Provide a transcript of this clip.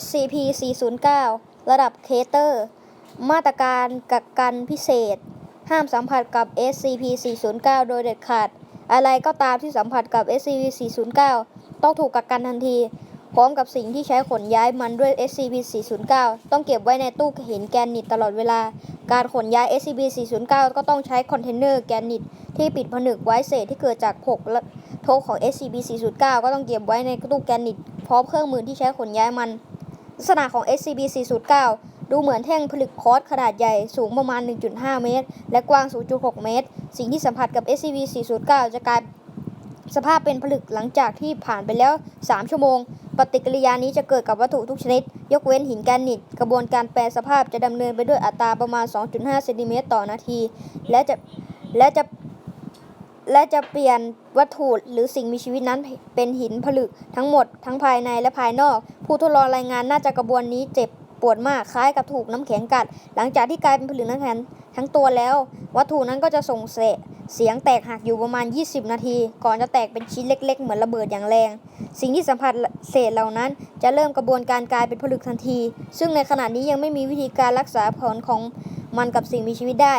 SCP-409 ระดับเคเตอร์ มาตรการกักกันพิเศษ ห้ามสัมผัสกับ SCP-409 โดยเด็ดขาด อะไรก็ตามที่สัมผัสกับ SCP-409 ต้องถูกกักกันทันที พร้อมกับสิ่งที่ใช้ขนย้ายมันด้วย SCP-409 ต้องเก็บไว้ในตู้เหินแกรนิตตลอดเวลา การขนย้าย SCP-409 ก็ต้องใช้คอนเทนเนอร์แกรนิตที่ปิดผนึกไว้เศษที่เกิดจากผกและโทกของ SCP-409 ก็ต้องเก็บไว้ในตู้แกรนิตพร้อมเครื่องมือที่ใช้ขนย้ายมัน ลักษณะของ SCP-409 ดูเหมือนแท่งผลึกคอสขนาดใหญ่สูงประมาณ 1.5 เมตร และกว้าง 0.6 เมตร สิ่งที่สัมผัสกับ SCP-409 จะกลายสภาพเป็นผลึกหลังจากที่ผ่านไปแล้ว 3 ชั่วโมง ปฏิกิริยานี้จะเกิดกับวัตถุทุกชนิด ยกเว้นหินแกรนิต กระบวนการแปรสภาพจะดำเนินไปด้วยอัตราประมาณ 2.5 เซนติเมตรต่อนาที และจะและจะ และจะเปลี่ยนวัตถุหรือสิ่งมีชีวิตนั้นเป็นหินผลึกทั้งหมดทั้งภายในและภายนอก ผู้ทดลองรายงานน่าจะกระบวนนี้เจ็บปวดมากคล้ายกับถูกน้ำแข็งกัด หลังจากที่กลายเป็นผลึกน้ำแข็งทั้งตัวแล้ว วัตถุนั้นก็จะส่งเสเสียงแตกหักอยู่ประมาณ 20 นาที ก่อนจะแตกเป็นชิ้นเล็ก ๆ เหมือนระเบิดอย่างแรง สิ่งที่สัมผัสเศษเหล่านั้น จะเริ่มกระบวนการกลายเป็นผลึกทันที ซึ่งในขณะนี้ยังไม่มีวิธีการรักษาผลของมันกับสิ่งมีชีวิตได้